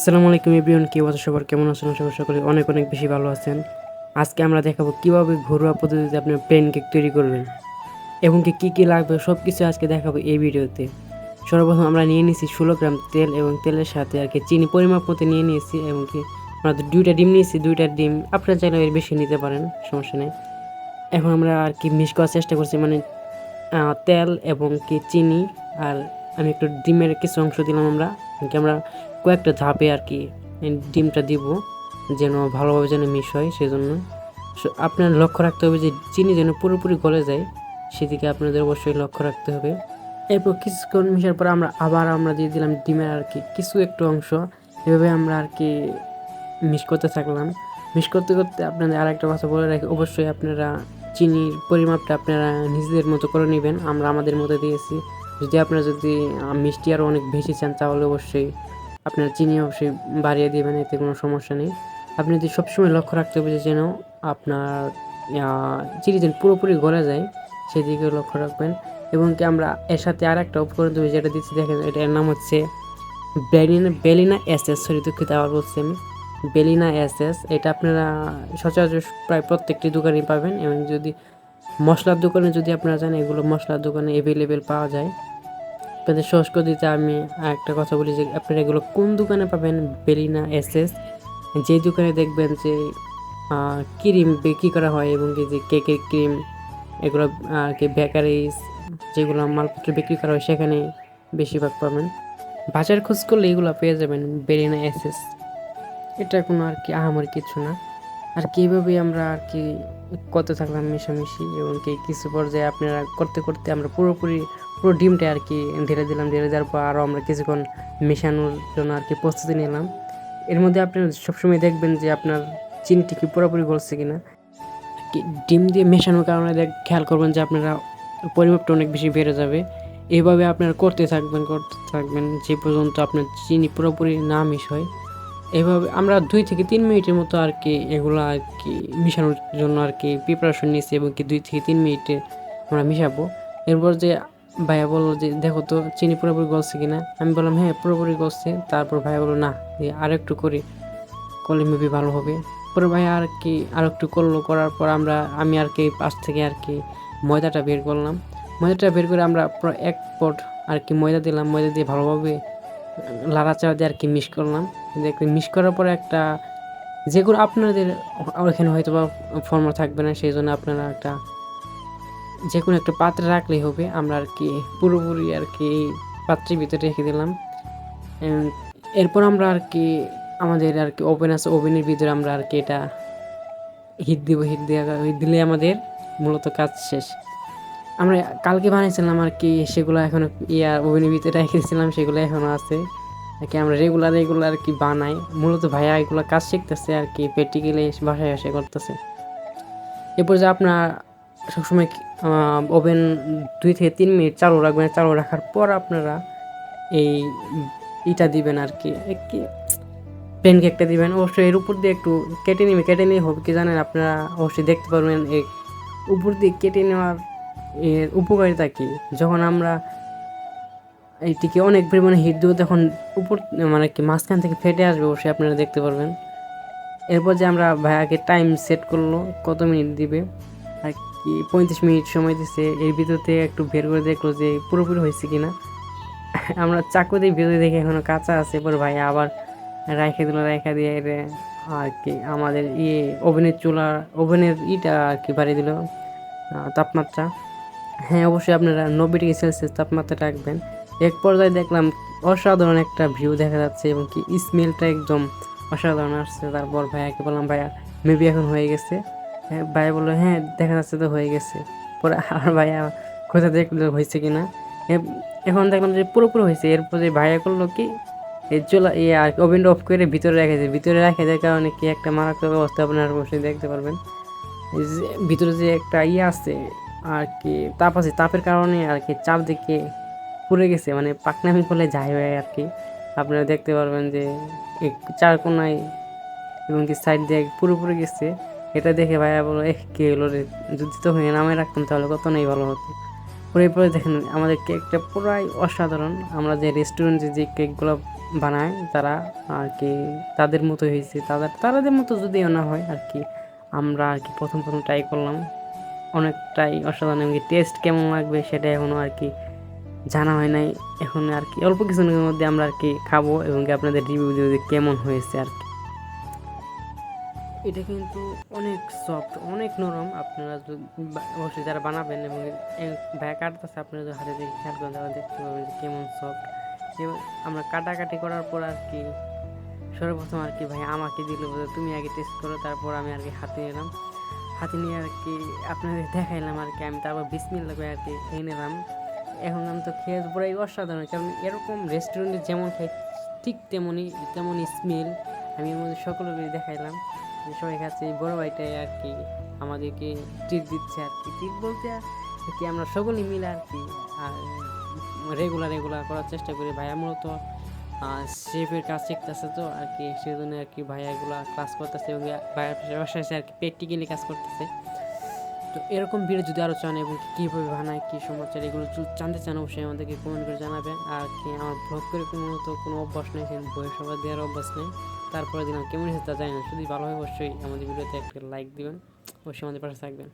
আসসালামু আলাইকুম এভরিওয়ান, কি অবস্থা সবার? কেমন আছেন? করি সকলে অনেক অনেক বেশি ভালো আছেন। আজকে আমরা দেখাবো কীভাবে ঘরোয়া পদ্ধতিতে আপনি প্লেন কেক তৈরি করবেন এবং কি, কী কী লাগবে সব কিছু আজকে দেখাবো এই ভিডিওতে। সর্বপ্রথম আমরা নিয়ে নিয়েছি ষোলো গ্রাম তেল এবং তেলের সাথে আর কি চিনি পরিমাপ মতো নিয়ে নিয়েছি এবং কি আমরা দুইটা ডিম নিয়েছি, দুইটা ডিম। আপনারা চাইলে এর বেশি নিতে পারেন, সমস্যা নেই। এখন আমরা আর কি মিক্স করার চেষ্টা করছি মানে তেল এবং কি চিনি। আর আমি একটু ডিমের কিছু অংশ দিলাম আমরা কি আমরা কয়েকটা ধাপে আর কি ডিমটা দিব, যেন ভালোভাবে যেন মিশ হয়, সেজন্য। আপনার লক্ষ্য রাখতে হবে যে, চিনি যেন পুরোপুরি গলে যায়, সেদিকে আপনাদের অবশ্যই লক্ষ্য রাখতে হবে। এরপর কিছুক্ষণ মিশার পর আমরা আবার আমরা দিয়ে দিলাম ডিমের আর কি কিছু একটু অংশ। এভাবে আমরা আর কি মিশ করতে থাকলাম। মিশ করতে করতে আপনাদের আরেকটা কথা বলে রাখি, অবশ্যই আপনারা চিনির পরিমাপটা আপনারা নিজেদের মতো করে নেবেন। আমরা আমাদের মতো দিয়েছি। যদি আপনারা যদি মিষ্টি আরও অনেক বেশি চান, তাহলে অবশ্যই আপনার চিনি অবশ্যই বাড়িয়ে দেবেন, এতে কোনো সমস্যা নেই। আপনি যদি সবসময় লক্ষ্য রাখতে হবে যেন আপনার চিনি যেন পুরোপুরি গলে যায় সেদিকে লক্ষ্য রাখবেন। এবং কি আমরা এর সাথে আর একটা উপকরণ দেবো, যেটা দিচ্ছি, দেখেন, এটার নাম হচ্ছে Belina Belina S S sorry, দুঃখিত, আবার বলছি আমি। বেলিনা এস এস এটা আপনারা সচরাচর প্রায় প্রত্যেকটি দোকানেই পাবেন। এবং যদি মশলার দোকানে যদি আপনারা জানেন এগুলো মশলার দোকানে অ্যাভেলেবেল পাওয়া যায়। আপনাদের করে দিতে আমি একটা কথা বলি যে আপনারা এগুলো কোন দোকানে পাবেন? বেলিনা এস এস যে দোকানে দেখবেন যে ক্রিম বিক্রি করা হয় এবং কি যে কেকের ক্রিম, এগুলো আর কি বেকারিজ, যেগুলো মালপত্র বিক্রি করা হয় সেখানে বেশিরভাগ পাবেন। বাজার খোঁজ করলে এগুলো পেয়ে যাবেন বেরিনা এসএস। এটা কোনো আর কি আহামরি কিছু না। আর কীভাবে আমরা আর কি করতে থাকলাম মিশামিশি এবং কি কিছু পর্যায়ে আপনারা করতে করতে আমরা পুরোপুরি, পুরো ডিমটা আর কি ঢেলে দিলাম, ঢেলে দেওয়ার পর আরও আমরা কিছুক্ষণ মেশানোর জন্য আর কি প্রস্তুতি নিলাম। এর মধ্যে আপনি সবসময় দেখবেন যে আপনার চিনিটি কি পুরোপুরি গলছে কি ডিম দিয়ে মেশানোর কারণে দেখ, খেয়াল করবেন যে আপনারা পরিমাপটা অনেক বেশি বেড়ে যাবে। এভাবে আপনারা করতে থাকবেন করতে থাকবেন যে পর্যন্ত আপনার চিনি পুরোপুরি না মিশ হয়। এভাবে আমরা দুই থেকে তিন মিনিটের মতো আর কি এগুলো আর কি মিশানোর জন্য আর কি প্রিপারেশন নিয়েছি এবং কি দুই থেকে তিন মিনিটে আমরা মিশাবো। এরপর যে ভাইয়া বলল যে, দেখো তো, চিনি পুরোপুরি গলছে কিনা? আমি বললাম হ্যাঁ পুরোপুরি গলছে। তারপর ভাইয়া বলল, না আর একটু করি করলে মেবি ভালো হবে। পরে ভাই আর কি আর একটু করল, করার পর আমরা, আমি আর কি পাশ থেকে আর কি ময়দাটা বের করলাম। ময়দাটা বের করে আমরা এক পট আর কি ময়দা দিলাম। ময়দা দিয়ে ভালোভাবে লাড়াচাড়া দিয়ে আর কি মিক্স করলাম। দেখতে মিস করার পরে একটা যেগুলো আপনাদের ওখানে হয়তো বা ফর্মা থাকবে না, সেই জন্য আপনারা একটা যে কোনো একটা পাত্রে রাখলেই হবে। আমরা আর কি পুরোপুরি আর কি পাত্রের ভিতরে রেখে দিলাম। এরপর আমরা আর কি আমাদের আর কি ওভেন আছে ওভেনের ভিতরে আমরা আর কি এটা হিট দিব হিট দিয়ে হিট দিলে আমাদের মূলত কাজ শেষ। আমরা কালকে বানিয়েছিলাম আর কি সেগুলো এখনও ইয়ার ওভেনের ভিতরে রেখে দিয়েছিলাম, সেগুলো এখনও আছে। আর কি আমরা রেগুলার রেগুলার আর কি বানাই? মূলত ভাইয়া এগুলো কাজ শিখতেছে আর কি প্র্যাকটিক্যালি বাসায় এসে করতেছে। এরপর যে আপনার সবসময় ওভেন দুই থেকে তিন মিনিট চালু রাখবেন, চালু রাখার পর আপনারা এই ইটা দিবেন আর কি কি প্লেন কেকটা দিবেন। অবশ্যই এর উপর দিয়ে একটু কেটে নেবে কেটে নিয়ে হবে কি জানেন, আপনারা অবশ্যই দেখতে পারবেন এই উপর দিয়ে কেটে নেওয়ার এর উপকারিতা কি? যখন আমরা এইটিকে অনেক পরিমাণে হিট দেবো, তখন উপর মানে কি মাঝখান থেকে ফেটে আসবে অবশ্যই, আপনারা দেখতে পারবেন। এরপর যে আমরা ভাইয়াকে টাইম সেট করল, কত মিনিট দিবে? আর কি, পঁয়ত্রিশ মিনিট সময় দিচ্ছে এর ভিতর থেকে একটু বের করে দেখল যে পুরোপুরি হয়েছে কি না আমরা চাকু দিয়ে ভিতরে দেখে এখনও কাঁচা আছে এবার ভাই আবার রাইখে দিল, রাইখা দিয়ে আর কি আমাদের ইয়ে ওভেনের চুলা, ওভেনের ইটা আর কি বাড়িয়ে দিল তাপমাত্রা। হ্যাঁ অবশ্যই আপনারা নব্বই ডিগ্রি সেলসিয়াস তাপমাত্রা রাখবেন। এক পর্যায়ে দেখলাম অসাধারণ একটা ভিউ দেখা যাচ্ছে এবং কি স্মেলটা একদম অসাধারণ আসছে। তারপর ভাইয়াকে বললাম, ভাইয়া মেবি এখন হয়ে গেছে। হ্যাঁ ভাইয়া বলল হ্যাঁ দেখা যাচ্ছে তো হয়ে গেছে। পরে আর ভাইয়া কোথা দেখল হয়েছে কিনা। এ- এখন দেখলাম যে পুরোপুরি হয়েছে। এরপর যে ভাইয়া করল কি এই চুলা ইয়ে আর ওভেনটা অফ করে ভিতরে রেখেছে ভিতরে রেখে দেওয়ার কারণে কি একটা মারাত্মক অবস্থা আপনারা অবশ্যই দেখতে পারবেন। ভিতরে যে একটা ইয়ে আছে, আর কি তাপ আছে, তাপের কারণে আর কি চাপ চারদিকে পুড়ে গেছে মানে পাকনামি ফলে যায় হয়ে আর কি। আপনারা দেখতে পারবেন যে চার কোনায় এবং কি সাইড দিয়ে পুরোপুরি গেছে। এটা দেখে ভাইয়া বলো এ কে হলো রে? যদি তো হয়ে নামে রাখতাম তাহলে কত নেই ভালো হতো। পরে পরে দেখেন, আমাদের কেকটা পুরাই অসাধারণ। আমরা যে রেস্টুরেন্টে যে কেকগুলো বানায়, তারা আর কি তাদের মতো হয়েছে। তাদের তাদের মতো যদিও না হয় আর কি, আমরা আর কি প্রথম প্রথম ট্রাই করলাম। অনেকটাই অসাধারণ টেস্ট কেমন লাগবে সেটা এখনও আর কি জানা হয় নাই। এখন আর কি, অল্প কিছুদিনের মধ্যে আমরা আর কি খাব এবং কি আপনাদের রিভিউ দিব যে কেমন হয়েছে আর কি। এটা কিন্তু অনেক সফট অনেক নরম। আপনারা অবশ্যই যারা বানাবেন এবং ভাই কাটতেছে, আপনারা যদি হাতে দিয়ে খেয়াল করেন, তাহলে দেখতে পাবেন যে কেমন সফট এবং আমরা কাটাকাটি করার পর আর কি সর্বপ্রথম আর কি ভাই আমাকে দিল তুমি আগে টেস্ট করো, তারপর আমি আর কি হাতে নিলাম। হাতে নিয়ে আর কি আপনাদের দেখাইলাম আর কি, আমি তারপর বিসমিল্লা করে আর কি খেয়ে নিলাম। এখন আমি তো খেয়ে পুরাই অসাধারণ। কারণ এরকম রেস্টুরেন্টে যেমন খাই, ঠিক তেমনই তেমনই স্মেল আমি এর মধ্যে সকলকে দেখাইলাম সবাই খাচ্ছে, এই বড় ভাইটাই আর কি আমাদেরকে ট্রিট দিচ্ছে আর কি। ট্রিট বলতে আর কি আমরা সকলেই মিলে আর কি, আর রেগুলার রেগুলার করার চেষ্টা করি। ভাইয়া মূলত শেফের কাজ শিখতেছে তো আর কি, সেজন্য আর কি ভাইয়া এগুলো ক্লাস করতেছে এবং ভাইয়ার এসে আর কি প্র্যাকটিক্যালি কাজ করতেছে। তো এরকম ভিডিও যদি আরও চান এবং কীভাবে বানায়, কী সমস্যা এগুলো জানতে চান অবশ্যই আমাদেরকে কমেন্ট করে জানাবেন। আর কি, আমার ব্লগ করে কোনো মতো কোনো অভ্যাস নেই বইয়ের সবার দেওয়ার অভ্যাস নেই। তারপরে দিলাম কেমন হয়েছে তা জানি না, যদি ভালো হয় অবশ্যই আমাদের ভিডিওতে একটা লাইক দিবেন। অবশ্যই আমাদের পাশে থাকবেন।